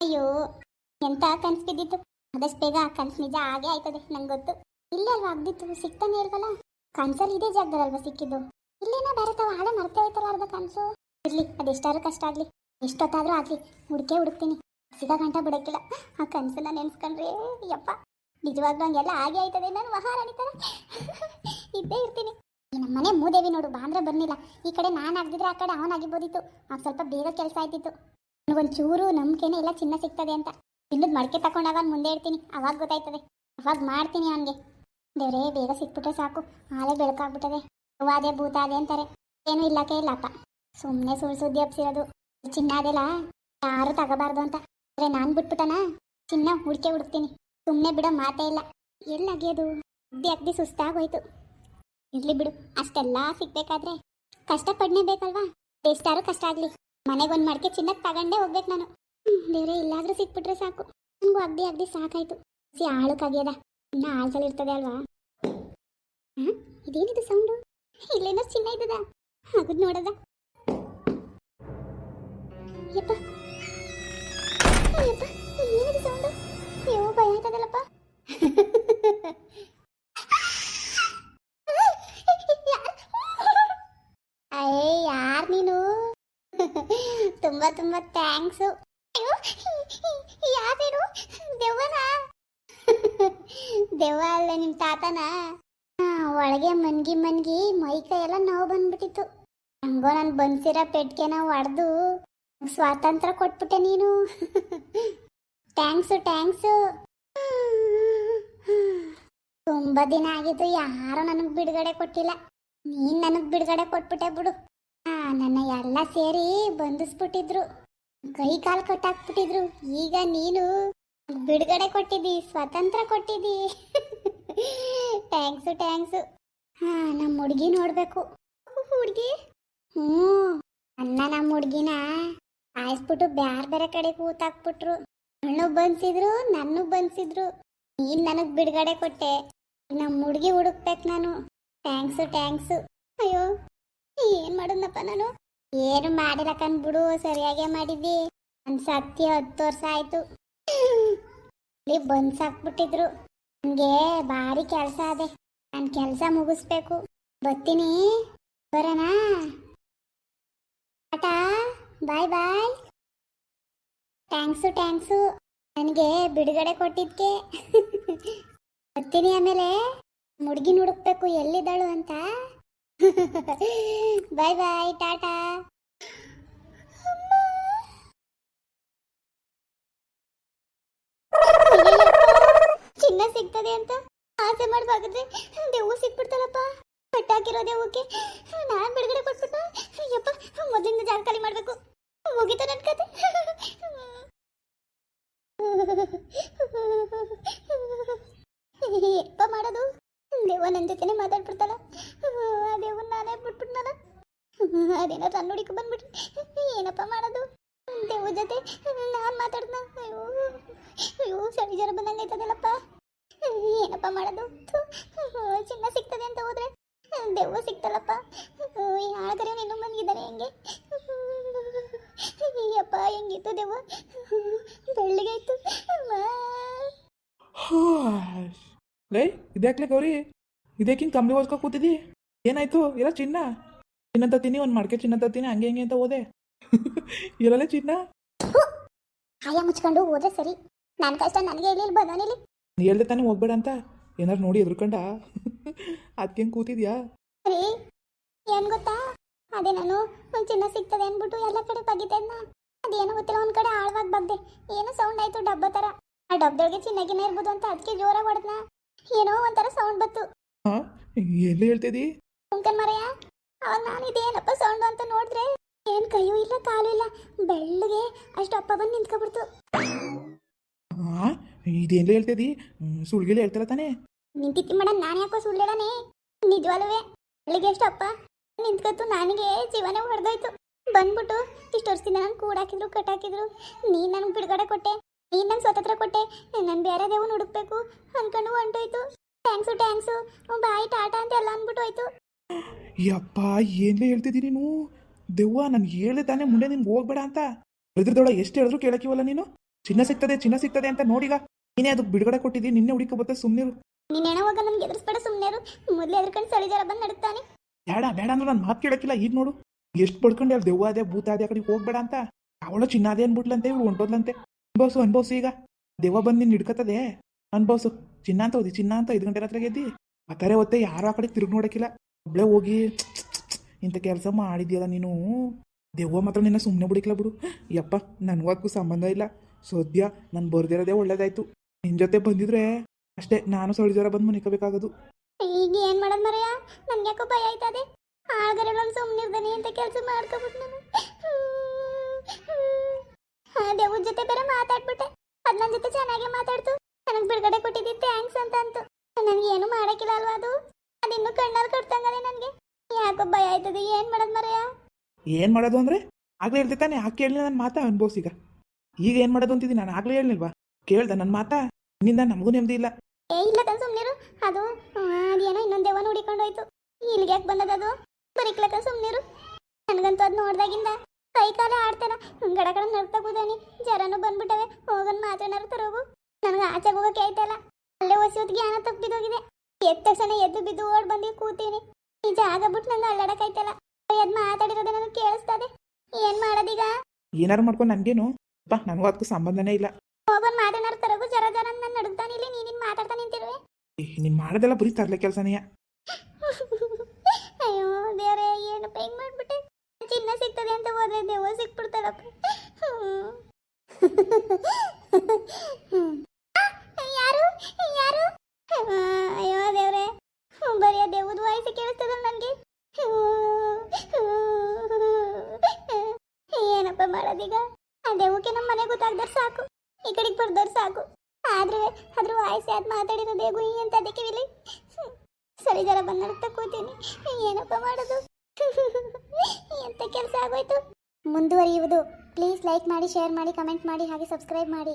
ಅಯ್ಯೋ, ಎಂತ ಕನ್ಸು ಬಿದ್ದಿತ್ತು? ಆದಷ್ಟು ಬೇಗ ಆ ಕನ್ಸು ನಿಜ ಆಗೇ ಆಯ್ತದೆ, ನಂಗೆ ಗೊತ್ತು. ಇಲ್ಲೇ ಅಲ್ವಾ ಆಗ್ದಿತ್ತು? ಸಿಕ್ತಾನೆ ಇಲ್ವಲ್ಲ? ಕನ್ಸಲ್ಲಿ ಇದೇ ಜಾಗದಲ್ವಾ ಸಿಕ್ಕಿದ್ದು? ಇಲ್ಲೇನ ಬೇರೆ ತಾವ ಹಾಳೆ ಮರ್ತೇ ಹೋಯ್ತಲ್ಲ ಅರ್ಧ ಕನ್ಸು? ಇರ್ಲಿ, ಅದೆಷ್ಟಾದ್ರೂ ಕಷ್ಟ ಆಗ್ಲಿ. ಎಷ್ಟೊತ್ತಾದ್ರೂ ಆಗ್ಲಿ. ಹುಡುಕೆ ಹುಡುಕ್ತೀನಿ. ಸಿಗ ಗಂಟ ಬಿಡಕ್ಕಿಲ್ಲ. ಆ ಕನ್ಸನ್ನ ನೆನ್ಸ್ಕೊಂಡ್ರೆ, ಯಪ್ಪ. ನಿಜವಾಗ್ಲೂ ಹಂಗೆಲ್ಲ ಆಗೇ ಆಯ್ತದೆ ನಾನು ಮಹಾರಾಣಿ ಥರ ಇದ್ದೇ ಇರ್ತೀನಿ. ನಮ್ಮನೆ ಮೂದೇವಿ ನೋಡು, ಬಾಂದ್ರೆ ಬರ್ನಿಲ್ಲ ಈ ಕಡೆ ನಾನು ಆಗ್ದಿದ್ರೆ ಆ ಕಡೆ ಅವನಾಗಿಬೋದಿತ್ತು ಅವ್ನು ಸ್ವಲ್ಪ ಬೇಗ ಕೆಲಸ ಆಯ್ತಿತ್ತು. ನನಗೊಂದು ಚೂರು ನಂಬಿಕೆನೇ ಇಲ್ಲ, ಚಿನ್ನ ಸಿಗ್ತದೆ ಅಂತ. ಇನ್ನೊಂದು ಮಡಕೆ ಅವ್ನ್ ಮುಂದೆ ಇಡ್ತೀನಿ ಅವಾಗ ಗೊತ್ತಾಯ್ತದೆ. ಅವಾಗ ಮಾಡ್ತೀನಿ ಅವನಿಗೆ. ದೇವ್ರೇ, ಬೇಗ ಸಿಕ್ಬಿಟ್ರೆ ಸಾಕು. ಆಲೆ ಬೆಳಕಾಗ್ಬಿಟ್ಟದೆ. ಅದೇ, ಭೂತ ಅದೇ ಅಂತಾರೆ. ಏನು ಇಲ್ಲಕ್ಕೆ ಇಲ್ಲಪ್ಪ ಸುಮ್ಮನೆ ಸುಳ್ಳು ಸುದ್ದಿ ಹಬ್ಸಿರೋದು ಚಿನ್ನ ಅದೆಲ್ಲ ಯಾರು ತಗೋಬಾರ್ದು ಅಂತ. ಅಂದ್ರೆ ನಾನು ಬಿಟ್ಬಿಟ್ಟನ? ಚಿನ್ನ ಹುಡ್ಕೆ ಹುಡುಕ್ತೀನಿ. ಸುಮ್ಮನೆ ಬಿಡೋ ಮಾತೇ ಇಲ್ಲ. ಎಲ್ಲಿ ಅಗಿಯೋದು? ಅಗ್ದಿ ಅಗ್ದಿ ಸುಸ್ತಾಗೋಯ್ತು. ಇರ್ಲಿ ಬಿಡು. ಅಷ್ಟೆಲ್ಲ ಸಿಗ್ಬೇಕಾದ್ರೆ ಕಷ್ಟ ಪಡ್ನೇಬೇಕಲ್ವಾ ಎಷ್ಟಾರು ಕಷ್ಟ ಆಗ್ಲಿ. ಮನೆಗೊಂದು ಮಡಕೆ ಚಿನ್ನಕ್ಕೆ ತಗೊಂಡೇ ಹೋಗ್ಬೇಕು ನಾನು. ದೇವ್ರೆ, ಇಲ್ಲಾದ್ರೂ ಸಿಕ್ಬಿಟ್ರೆ ಸಾಕು. ನನಗೂ ಅಗ್ದಿ ಅಗ್ದಿ ಸಾಕಾಯ್ತು. ಸಿ ಆಳಕ್ಕಾಗ್ಯದ ಇನ್ನ ಆಳ್ಸಲ್ ಇರ್ತದೆ ಅಲ್ವಾ? ಇದೇನಿದು ಸೌಂಡು ಇಲ್ಲೇನೋ ಚಿನ್ನ ಇದ್ದದ. ಹಾಗದ್ ನೋಡದ. ಯಪ್ಪ. ಯಪ್ಪ. ಏನಿದು ಸೌಂಡು ಅಯ್ಯೋ, ಭಯ ಆಯ್ತದಲ್ಲಪ್ಪ ಅಯ್ಯೇ ಯಾರ್ ನೀನು ತುಂಬಾ ತುಂಬಾ ಥ್ಯಾಂಕ್ಸ್ ಯಾರೇನು ದೆವ್ವನ? ದೆವ್ವ ಅಲ್ಲ ನಿಮ್ ತಾತನ? ಒಳಗೆ ಮನ್ಗಿ ಮನ್ಗಿ ಮೈ ಕೈ ಎಲ್ಲ ನೋವು ಬಂದ್ಬಿಟ್ಟಿತ್ತು. ಹಂಗೋ ನಾನು ಬನ್ಸಿರೋ ಪೆಟ್ಕೆನ ಒಡ್ದು ಸ್ವಾತಂತ್ರ್ಯ ಕೊಟ್ಬಿಟ್ಟೆ ನೀನು. ಥ್ಯಾಂಕ್ಸು ಥ್ಯಾಂಕ್ಸು ತುಂಬಾ ದಿನ ಆಗಿತ್ತು ಯಾರು ನನಗೆ ಬಿಡುಗಡೆ ಕೊಟ್ಟಿಲ್ಲ. ನೀನ್ ನನಗ್ ಬಿಡುಗಡೆ ಕೊಟ್ಬಿಟ್ಟೆ ಬಿಡು. ಹಾ ನನ್ನ ಎಲ್ಲ ಸೇರಿ ಬಂಧಿಸ್ಬಿಟ್ಟಿದ್ರು ಕೈ ಕಾಲು ಕಟ್ಟಾಕ್ಬಿಟ್ಟಿದ್ರು. ಈಗ ನೀನು ಬಿಡುಗಡೆ ಕೊಟ್ಟಿದ್ದಿ, ಸ್ವತಂತ್ರ ಕೊಟ್ಟಿದ್ದಿ. ಟ್ಯಾಂಕ್ಸು ಥ್ಯಾಂಕ್ಸು ಹಾ ನಮ್ಮ ಹುಡುಗಿ ನೋಡಬೇಕು. ಹುಡುಗಿ? ಹ್ಞೂ. ಅನ್ನ ನಮ್ಮ ಹುಡುಗಿನ ಕಾಯಿಸ್ಬಿಟ್ಟು ಬೇರೆ ಬೇರೆ ಕಡೆ ಕೂತಾಕ್ಬಿಟ್ರು. ಅಣ್ಣು ಬನ್ಸಿದ್ರು ನನ್ನ ಬನ್ಸಿದ್ರು ನೀನು ನನಗೆ ಬಿಡುಗಡೆ ಕೊಟ್ಟೆ. ನಮ್ಮ ಹುಡುಗಿ ಹುಡುಕ್ಬೇಕು ನಾನು. ಥ್ಯಾಂಕ್ಸು ಟ್ಯಾಂಕ್ಸು ಅಯ್ಯೋ. ಏನ್ ಮಾಡೋದಪ್ಪ ನಾನು? ಏನು ಮಾಡಿಲ್ಲ ಬಿಡು, ಸರಿಯಾಗೇ ಮಾಡಿದ್ದಿ. ನನ್ ಸತ್ಯ ಹತ್ತು ವರ್ಷ ಆಯ್ತು. ಇಲ್ಲಿ ಬಂದ್ ಸಾಕ್ಬಿಟ್ಟಿದ್ರು ನನ್ಗೆ ಭಾರಿ ಕೆಲಸ ಇದೆ ನಾನು ಕೆಲಸ ಮುಗಿಸ್ಬೇಕು. ಬರ್ತೀನಿ. ಬರೋಣ. Tata, bye bye. Thanks thanks. ನನಗೆ ಬಿಡುಗಡೆ ಕೊಟ್ಟಿದ್ಕೆ. ಬರ್ತೀನಿ ಆಮೇಲೆ. ಹುಡುಗಿ ಹುಡುಕ್ಬೇಕು ಎಲ್ಲಿದ್ದಾಳು ಅಂತ. ಬಾಯ್ ಬಾಯ್ ಟಾಟಾ ಚಿನ್ನ ಸಿಗ್ತದೆ ಅಂತ ಆಸೆ ಮಾಡ್ಬಾಗದ್ರೆ ದೆವ್ವ ಸಿಕ್ಬಿಡ್ತಲ್ಲಪ್ಪ ಕಟ್ಟಾಕಿರೋ ದೇವಕ್ಕೆ ನಾನ್ ಬಿಡುಗಡೆ ಕೊಟ್ಬಿಟ್ಟ ಯಪ್ಪ ಮೊದಲಿಂದ ಜಾಗ ಖಾಲಿ ಮಾಡ್ಬೇಕು ಮುಗಿತ ನನ್ ಕತೆ ಯಪ್ಪ ಮಾಡೋದು ದೇವ ನನ್ನ ಜೊತೆನೆ ಮಾತಾಡ್ಬಿಡ್ತಾಳ ಆ ದೇವನ್ ನಾನೇ ಬಿಟ್ಬಿಟ್ನಲ್ಲ ಅದೇನೋ ತನ್ನ ಹುಡುಕಿ ಬಂದ್ಬಿಟ್ರಿ. ಏನಪ್ಪ ಮಾಡೋದು? ದೇವ ಜೊತೆ. ನಾನು ಮಾತಾಡ್ದ. ಅಯ್ಯೋ. ಅಯ್ಯೋ, ಸರಿ ಜರ ಬಂದಂಗೆ ಆಯ್ತದಲ್ಲಪ್ಪ. ಏನಪ್ಪ ಮಾಡೋದು? ಚಿನ್ನ ಸಿಗ್ತದೆ ಅಂತ ಹೋದ್ರೆ. ದೆವ್ವ ಸಿಗ್ತಲ್ಲಪ್ಪ. ಯಾಕರೆ ಇನ್ನೂ ಬಂದಿದ್ದಾರೆ ಹೆಂಗೆ? ಅಯ್ಯಪ್ಪ, ಹೆಂಗಿತ್ತು ದೆವ್ವ? ಬೆಳ್ಳಿಗಾಯ್ತು ಲೈ, ಇದ್ಯಾಕ್ಲೆ ಗೌರಿ? ಇದ್ಯಾಕೆ ಹಿಂಗೆ ಕಂಬಳಿ ಓದ್ಕೊ ಕೂತಿದ್ದಿ ಏನಾಯ್ತು? ಇರೋ ಚಿನ್ನ? ಚಿನ್ನ ತತ್ತೀನಿ ಒಂದು ಮಡಕೆ ಚಿನ್ನ ತತ್ತೀನಿ ಹಂಗೆ ಹಂಗೆ ಅಂತ ಹೋದೆ. ಇರಲ್ಲ ಚಿನ್ನ? ಆಯ ಮುಚ್ಕೊಂಡು ಹೋದ್ರೆ ಸರಿ. ನನ್ನ ಕಷ್ಟ ನನಗೆ ಇಲ್ಲಿ ಬಂದವನಿಲ್ಲಿ ನೀ ಹೇಳ್ದೆ ತಾನೇ ಹೋಗ್ಬೇಡ ಅಂತ. ಏನಾರು ನೋಡಿ ಎದ್ರುಕಂಡ. ಅದಕ್ಕೆ ಹೆಂಗೆ ಕೂತಿದ್ಯಾ? ಸರಿ ಏನ್ ಗೊತ್ತಾ? ಅದೇ ನಾನು ಒಂದ್ ಚಿನ್ನ ಸಿಗ್ತದೆ ಅನ್ಬಿಟ್ಟು ಎಲ್ಲ ಕಡೆ ಬಗಿತೇನ ಅದೇನೋ. ಗೊತ್ತಿಲ್ಲ ಒಂದ್ ಕಡೆ ಆಳವಾಗಿ ಬಗ್ದೆ. ಏನೋ ಸೌಂಡ್ ಆಯ್ತು ಡಬ್ಬ ತರ. ಆ ಡಬ್ಬದೊಳಗೆ ಚಿನ್ನಗಿನ ಇರ್ಬೋದು ಅಂತ ಅದಕ್ಕೆ ಜೋರಾಗಿ ಹೊಡೆದ್ನ. ಏನೋ ಒಂಥರ ಸೌಂಡ್ ಬತ್ತು ಹಾಂ? ಎಲ್ಲಿ ಹೇಳ್ತಿದ್ದಿ ಕುಂಕನ್ ಮರೆಯ ಅವಾಗ ನಾನು ಇದೇನಪ್ಪ ಸೌಂಡ್ ಅಂತ ನೋಡಿದ್ರೆ ಏನ್ ಕೈಯೂ ಇಲ್ಲ ಕಾಲು ಇಲ್ಲ. ಬೆಳ್ಳಗೆ ಅಷ್ಟು ಅಪ್ಪ ಬಂದು ನಿಂತ್ಕೊಬಿಡ್ತು. ಆ ಇದೇನು ಹೇಳ್ತಿದ್ದಿ ಸುಳ್ಗಿಲ್ಲ ಹೇಳ್ತಾರ ತಾನೇ? ನಿಂತಿತ್ತಿ ಮೇಡಮ್ ನಾನು ಯಾಕೋ ಸುಳ್ಳೇಡನೆ? ನಿಜವಲ್ವೇ ಬೆಳಿಗ್ಗೆ ಎಷ್ಟು ಅಪ್ಪ ನಿಂತ್ಕತ್ತು ನನಗೆ ಜೀವನ ಹೊಡೆದೋಯ್ತು. ಬಂದ್ಬಿಟ್ಟು ಇಷ್ಟು ವರ್ಷದಿಂದ ನಾನು ಕೂಡಾಕಿದ್ರು ಕಟ್ಟಾಕಿದ್ರು ನೀನು ನನಗೆ ಬಿಡುಗಡೆ ಕೊಟ್ಟೆ ನೀನು ನಂಗೆ ಸ್ವತಂತ್ರ ಕೊಟ್ಟೆ. ನಾನು ಬೇರೆ ದೇವನ್ ಹುಡುಕ್ಬೇಕು ಅನ್ಕೊಂಡು ಹೊಂಟೋಯ್ತು. ಥ್ಯಾಂಕ್ಸು ಥ್ಯಾಂಕ್ಸು ಬಾಯ್ ಟಾಟಾ ಅಂತ ಎಲ್ಲ ಅಂದ್ಬಿಟ್ಟು ಹೋಯ್ತು. ಯಪ್ಪ ಏನ್ಲೇ ಹೇಳ್ತಿದ್ದೀನಿ ನೀನು? ದೆವ್ವ ನಾನು ಹೇಳ್ದೆ ತಾನೇ ಮುಂದೆ ನಿನ್ಗೆ ಹೋಗ್ಬೇಡ ಅಂತ. ಎದ್ರದೊಳ ಎಷ್ಟು ಹೇಳಿದ್ರು ಕೇಳಕ್ಕಿವಲ್ಲ ನೀನು? ಚಿನ್ನ ಸಿಗ್ತದೆ ಚಿನ್ನ ಸಿಗ್ತದೆ ಅಂತ ನೋಡಿಗ. ನೀನೇ ಅದಕ್ಕೆ ಬಿಡುಗಡೆ ಕೊಟ್ಟಿದ್ದೀನಿ ನಿನ್ನೆ ಹುಡುಕ ಬತ್ತೆ ಸುಮ್ಮನಿರು ನೀನ್ ಹೆಣ ಹೋಗ ನನ್ಗೆ ಎದುರಿಸ್ಬೇಡ ಸುಮ್ಮನೆ ಮೊದಲೇ ಎದುರ್ಕೊಂಡು ಸಳಿ ಬಂದು ನಡುತ್ತಾನೆ ಬೇಡ ಬೇಡ ಅಂದ್ರೆ ನಾನು ಮಾತು ಕೇಳಕ್ಕಿಲ್ಲ ಈಗ ನೋಡು. ಎಷ್ಟು ಪಡ್ಕೊಂಡೆ ಅಲ್ಲಿ ದೆವ್ವ ಅದೇ ಭೂತ ಅದೇ ಕಡೆಗೆ ಹೋಗ್ಬೇಡ ಅಂತ. ಅವಳು ಚಿನ್ನ ಅದೇ ಅನ್ಬಿಟ್ಲಂತೆ ಇವ್ರು ಹೊಂಟೋದ್ಲಂತೆ. ಅನ್ಭವ್ಸು ಅನ್ಭವ್ಸು ಈಗ. ದೆವ್ವ ಬಂದು ನಿನ್ನ ಹಿಡ್ಕತ್ತದೆ. ಅನ್ಭವ್ಸು ಚಿನ್ನ ಅಂತ ಹೋದಿ ಚಿನ್ನ ಅಂತ ಐದು ಗಂಟೆ ರಾತ್ರಿ ಗೆದ್ದಿ ಆತಾರೆ ಒತ್ತೆ ಯಾರು ಆ ಕಡೆ ತಿರುಗಿ ನೋಡಕ್ಕಿಲ್ಲ. ಒಬ್ಳೆ ಹೋಗಿ ಇಂಥ ಕೆಲಸ ಮಾಡಿದ್ಯಲ್ಲ ನೀನು? ದೆವ್ವ ಮಾತ್ರ ನಿನ್ನ ಸುಮ್ಮನೆ ಬಿಡಿಕ್ಲ ಬಿಡು. ಯಪ್ಪ, ನನಗೂ ಸಂಬಂಧ ಇಲ್ಲ. ಸದ್ಯ ನಾನು ಬರ್ದಿರೋದೇ ಒಳ್ಳೇದಾಯ್ತು. ನಿನ್ನ ಜೊತೆ ಬಂದಿದ್ರೆ ಅಷ್ಟೇ, ನಾನು ಸೊಳ್ಳೆ ಜ್ವರ ಬಂದು ಮನಿಕೋಬೇಕಾಗೋದು. ಈಗ ಏನ್ ಮಾಡೋದ್ ಮರೆಯ? ನನ್ಗೆ ಯಾಕೋ ಭಯ ಆಯ್ತದೆ. ಆಳ್ಗರೆಲ್ಲ ಸುಮ್ಮನೆ ಇರ್ದನೆ ಅಂತ ಕೆಲಸ ಮಾಡ್ಕೊಬಿಟ್ಟು ನಾನು. ದೇವ್ರ ಜೊತೆ ಬೇರೆ ಮಾತಾಡ್ಬಿಟ್ಟೆ. ಅದ್ ನನ್ ಜೊತೆ ಚೆನ್ನಾಗಿ ಮಾತಾಡ್ತು. ನನಗೆ ಬಿಡುಗಡೆ ಕೊಟ್ಟಿದ್ದಿ ಥ್ಯಾಂಕ್ಸ್ ಅಂತ ಅಂತು ನನಗೆ ಏನು ಮಾಡಕ್ಕಿಲ್ಲ ಅಲ್ವಾ ಅದು? ಅದಿನ್ನು ಕಣ್ಣಲ್ಲಿ ಕಟ್ತಂಗದೆ ನನಗೆ. ಯಾಕೋ ಭಯ ಆಯ್ತದೆ ಏನ್ ಮಾಡೋದು ಮರೆಯ? ಏನು ಮಾಡೋದು ಅಂದ್ರೆ? ಆಗ್ಲೇ ಹೇಳ್ದೆ ತಾನೆ ಯಾಕೆ ಕೇಳಲಿ ನನ್ನ ಮಾತಾ ಅನುಭವಿಸ ಈಗ. ಏನು ಮಾಡೋದು ಅಂತಿದ್ದೀನಿ ನಾನು ಆಗ್ಲೇ ಹೇಳಿಲ್ವಾ ಕೇಳ್ದೆ ನನ್ನ ಮಾತಾ ನಿನ್ನಿಂದ ನಮಗೂ ನೆಮ್ಮದಿ ಇಲ್ಲ. ಏ ಇಲ್ಲ ಕಣ್ ಸುಮ್ನಿರು. ಅದು ಆ, ಅದೇನೋ ಇನ್ನೊಂದು ದೇವ ನೋಡಿಕೊಂಡು ಹೋಯ್ತು. ಇಲ್ಲಿಗೆ ಯಾಕೆ ಬಂದದ ಅದು? ಬರೀಕ್ಲಕ್ಕ ಸುಮ್ನಿರು. ನನಗಂತೂ ಅದು ನೋಡ್ದಾಗಿಂದ ಕೈ ಕಾಲ ಆಡ್ತಾನ. ಗಡ ಕಡೆ ನಡ್ತಾ ಕೂದಾನಿ. ಜರನು ಬಂದ್ಬಿಟ್ಟವೆ. ಹೋಗನ್ ಮಾತೇನಾರು ತರೋಗು. ನನಗೆ ಆಚೆಗೆ ಹೋಗಕ್ಕೆ ಆಯ್ತಲ್ಲ. ಅಲ್ಲೇ ಹೊಸಿ ಹೊತ್ತಿಗೆ ತಪ್ಪಿದ ತಪ್ಪಿದೋಗಿದೆ. ಎದ್ದ ತಕ್ಷಣ ಎದ್ದು ಬಿದ್ದು ಓಡ್ ಬಂದು ಕೂತೀನಿ. ಈ ಜಾಗ ಬಿಟ್ಟು ನಂಗೆ ಅಲ್ಲಾಡಕ್ ಐತಲ್ಲ ಅದ್ ಮಾತಾಡಿರೋದೇ ನನಗೆ ಕೇಳಿಸ್ತದೆ. ಏನ್ ಮಾಡೋದೀಗ? ಏನಾರು ಮಾಡ್ಕೊಂಡು ನನ್ಗೇನು? ಬಾ ನನಗೂ ಅದಕ್ಕೂ ಸಂಬಂಧನೇ ಇಲ್ಲ. ಹೋಗೋನ್ ಮಾತೇನಾರು ತರಗೂ ಜರ ಜರ ನಾನು ನಡುಗ್ತಾನಿಲ್ಲ ನೀನಿನ್ ಮಾತಾಡ್ತಾ ನಿಂತಿರುವೆ ನೀನ್ ಮಾಡೋದೆಲ್ಲ ಬರೀ ತರ್ಲೆ ಕೆಲಸನೇ ಅಯ್ಯೋ ದೇವ್ರೆ ಏನು ಪೈನ್ ಮಾಡ್ಬಿಟ್ಟೆ? ಚಿನ್ನ ಸಿಗ್ತದೆ ಅಂತ ಹೋದ್ರೆ ದೇವ ಸಿಕ್ಬಿಡ್ತಾರಪ್ಪ ಯಾರು? ಯಾರು? ಆ, ಅಯ್ಯೋ ದೇವ್ರೆ ಬರೀ ಆ ದೇವದ ವಾಯ್ಸ್ ಕೇಳಿಸ್ತದ ನನಗೆ ಏನಪ್ಪ ಮಾಡೋದೀಗ? ಅದೇ ಓಕೆ ನಮ್ಮ ಮನೆ ಗೊತ್ತಾಗ್ದಾರ ಸಾಕು. ಈ ಕಡೆಗೆ ಬರ್ದವ್ರು ಸಾಕು. ಆದ್ರೆ ಅದ್ರ ವಾಯ್ಸ್ ಯಾವ್ದು ಮಾತಾಡಿರೋದೇ ಗುಯಿ ಅಂತ ಅದಕ್ಕೆ ವಿಲಿ. ಸರಿ ಜರ ಬಂದ ಕೂತೀನಿ. ಏನಪ್ಪ ಮಾಡೋದು? ಎಂತ ಕೆಲಸ ಆಗೋಯ್ತು? ಮುಂದುವರಿಯುವುದು. ಪ್ಲೀಸ್ ಲೈಕ್ ಮಾಡಿ, ಶೇರ್ ಮಾಡಿ, ಕಮೆಂಟ್ ಮಾಡಿ, ಹಾಗೆ ಸಬ್ಸ್ಕ್ರೈಬ್ ಮಾಡಿ.